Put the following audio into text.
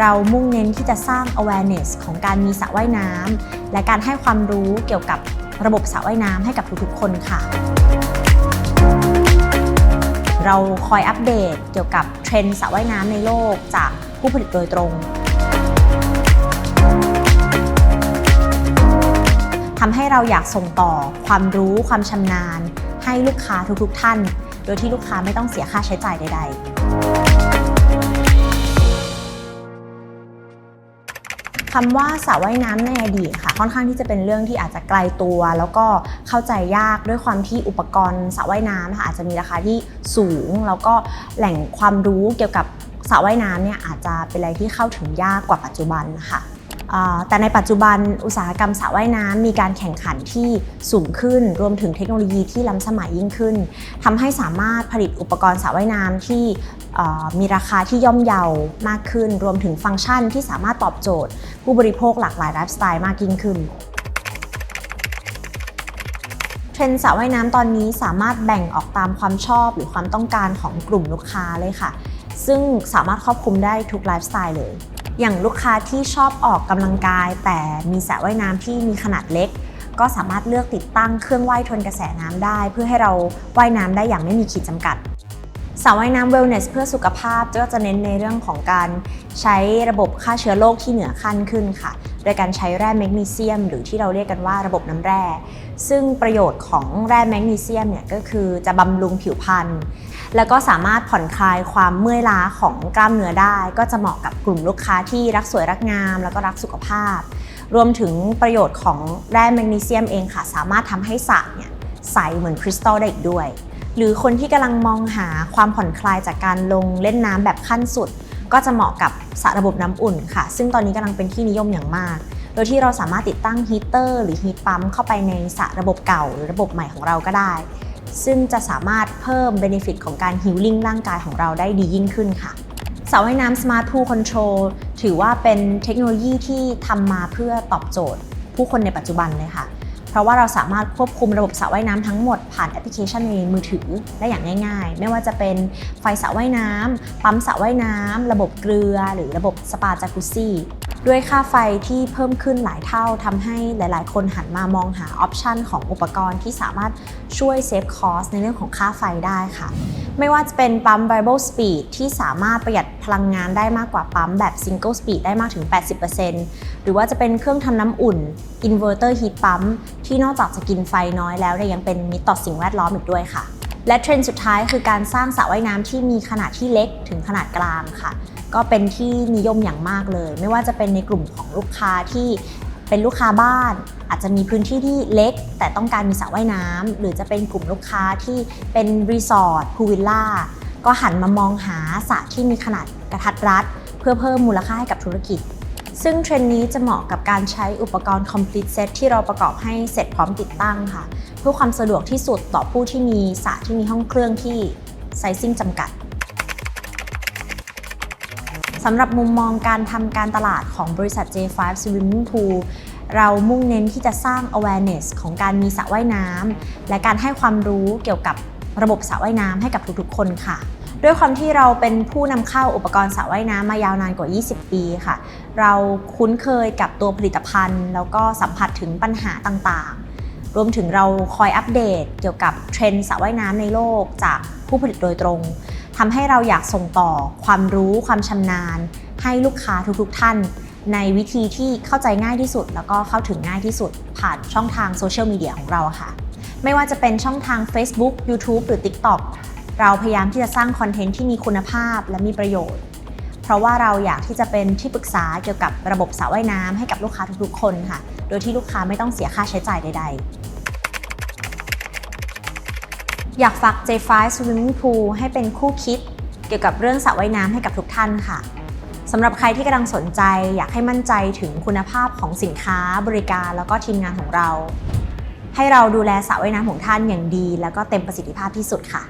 เรามุ่งเน้นที่จะสร้าง awareness ของการมีสระว่ายน้ำและการให้ความรู้เกี่ยวกับระบบสระว่ายน้ำให้กับทุกๆ คนค่ะ เราคอยอัปเดตเกี่ยวกับเทรนด์สระว่ายน้ำในโลกจากผู้ผลิตโดยตรงทำให้เราอยากส่งต่อความรู้ความชำนาญ ให้ลูกค้าทุกๆ ท่าน โดยที่ลูกค้าไม่ต้องเสียค่าใช้จ่ายใด ๆ คำว่าสระว่ายน้ำในอดีตค่ะ ค่อนข้างที่จะเป็นเรื่องที่อาจจะไกลตัว แล้วก็เข้าใจยากด้วยความที่อุปกรณ์สระว่ายน้ำค่ะอาจจะมีราคาที่สูง แล้วก็แหล่งความรู้เกี่ยวกับสระว่ายน้ำเนี่ยอาจจะเป็นอะไรที่เข้าถึงยากกว่าปัจจุบันนะคะอะ แต่ในปัจจุบันอุตสาหกรรมสระว่ายน้ำมีการแข่งขันที่สูงขึ้น รวมถึงเทคโนโลยีที่ล้ำสมัยยิ่งขึ้นทำให้สามารถผลิตอุปกรณ์สระว่ายน้ำที่มีราคาที่ย่อมเยาวมากขึ้น รวมถึงฟังก์ชันที่สามารถตอบโจทย์ ผู้บริโภคหลากหลายไลฟ์สไตล์มากยิ่งขึ้นเทรนด์สระว่ายน้ำตอนนี้สามารถแบ่งออกตามความชอบหรือความต้องการของกลุ่มลูกค้าเลยค่ะ ซึ่งสามารถครอบคลุมได้ทุกไลฟ์สไตล์เลย อย่างลูกค้าที่ชอบออกกำลังกาย แต่มีสระว่ายน้ำที่มีขนาดเล็ก ก็สามารถเลือกติดตั้งเครื่องว่ายทนกระแสน้ำได้ เพื่อให้เราว่ายน้ำได้อย่างไม่มีขีดจำกัดสระว่ายน้ำ wellness เพื่อสุขภาพก็จะเน้นในเรื่องของการใช้ระบบฆ่าเชื้อโรคที่เหนือขั้นขึ้นค่ะ โดยการใช้แร่แมกนีเซียม หรือที่เราเรียกกันว่าระบบน้ำแร่ ซึ่งประโยชน์ของแร่แมกนีเซียมเนี่ยก็คือจะบำรุงผิวพรรณแล้วก็สามารถผ่อนคลายความเมื่อยล้าของกล้ามเนื้อได้ ก็จะเหมาะกับกลุ่มลูกค้าที่รักสวยรักงาม แล้วก็รักสุขภาพ รวมถึงประโยชน์ของแร่แมกนีเซียมเองค่ะ สามารถทำให้สระเนี่ยใสเหมือนคริสตัลได้อีกด้วย หรือคนที่กำลังมองหาความผ่อนคลายจากการลงเล่นน้ำแบบขั้นสุด ก็จะเหมาะกับสระระบบน้ำอุ่นค่ะ ซึ่งตอนนี้กำลังเป็นที่นิยมอย่างมาก ยที่เราสามารถติดตั้งฮีเตอร์หรือฮีทปั๊มเข้าไปในสระระบบเก่าหรือระบบใหม่ของเราก็ได้ ซึ่งจะสามารถเพิ่มเบนฟิตของการฮิลลิ่งร่างกายของเราได้ดียิ่งขึ้นค่ะสระว่ายน้ำ Smart Pool Control ถือว่าเป็นเทคโนโลยีที่ทำมาเพื่อตอบโจทย์ ผู้คนในปัจจุบันเลยค่ะ เพราะว่าเราสามารถควบคุมระบบสระว่ายน้ำทั้งหมดผ่านแอปพลิเคชันในมือถือได้อย่างง่าย ๆ ไม่ว่าจะเป็นไฟสระว่ายน้ำปั๊มสระว่ายน้ำระบบเกลือ หรือระบบสปาจากุซี่ ด้วยค่าไฟที่เพิ่มขึ้นหลายเท่าทำให้หลาย ๆ คนหันมามองหาออปชันของอุปกรณ์ที่สามารถช่วยเซฟคอสในเรื่องของค่าไฟได้ค่ะ ไม่ว่าจะเป็นปั๊ม variable speed ที่สามารถประหยัดพลังงานได้มากกว่าปั๊มแบบ single speed ได้มากถึง 80%หรือว่าจะเป็นเครื่องทำน้ำอุ่น inverter heat pump ที่นอกจากจะกินไฟน้อยแล้วยังเป็นมิตรต่อสิ่งแวดล้อมอีกด้วยค่ะและเทรนด์สุดท้ายคือการสร้างสระว่ายน้ำที่มีขนาดที่เล็กถึงขนาดกลางค่ะ ก็เป็นที่นิยมอย่างมากเลย ไม่ว่าจะเป็นในกลุ่มของลูกค้าที่เป็นลูกค้าบ้าน อาจจะมีพื้นที่ที่เล็ก แต่ต้องการมีสระว่ายน้ำหรือจะเป็นกลุ่มลูกค้าที่เป็นรีสอร์ทพูวิลล่าก็หันมามองหาสระที่มีขนาดกระทัดรัด เพื่อเพิ่มมูลค่าให้กับธุรกิจ ซึ่งเทรนด์นี้จะเหมาะกับการใช้อุปกรณ์ complete set ที่เราประกอบให้เสร็จพร้อมติดตั้งค่ะ เพื่อความสะดวกที่สุดต่อผู้ที่มีสระที่มีห้องเครื่องที่ไซซิ่งจำกัด สำหรับมุมมองการทำการตลาดของบริษัท J5 Swimming Pool เรามุ่งเน้นที่จะสร้าง awareness ของการมีสระว่ายน้ำและการให้ความรู้เกี่ยวกับระบบสระว่ายน้ำให้กับทุกๆ คนค่ะ ด้วยความที่เราเป็นผู้นำเข้าอุปกรณ์สระว่ายน้ำมายาวนานกว่า 20 ปีค่ะ เราคุ้นเคยกับตัวผลิตภัณฑ์ แล้วก็สัมผัสถึงปัญหาต่างๆ รวมถึงเราคอยอัปเดตเกี่ยวกับเทรนด์สระว่ายน้ำในโลกจากผู้ผลิตโดยตรง ทำให้เราอยากส่งต่อความรู้ความชำนาญ ให้ลูกค้าทุกๆท่าน ในวิธีที่เข้าใจง่ายที่สุด แล้วก็เข้าถึงง่ายที่สุด ผ่านช่องทางโซเชียลมีเดียของเราค่ะ ไม่ว่าจะเป็นช่องทาง Facebook YouTube หรือ TikTok เราพยายามที่จะสร้างคอนเทนต์ที่มีคุณภาพและมีประโยชน์ เพราะว่าเราอยากที่จะเป็นที่ปรึกษาเกี่ยวกับระบบสระว่ายน้ำให้กับลูกค้าทุกๆคนค่ะ โดยที่ลูกค้าไม่ต้องเสียค่าใช้จ่ายใด ๆ อยากฝาก J5 Swimming Pool ให้เป็นคู่คิด เกี่ยวกับเรื่องสระว่ายน้ำให้กับทุกท่านค่ะสำหรับใครที่กำลังสนใจ อยากให้มั่นใจถึงคุณภาพของสินค้าบริการแล้วก็ทีมงานของเรา ให้เราดูแลสระว่ายน้ำของท่านอย่างดี แล้วก็เต็มประสิทธิภาพที่สุดค่ะ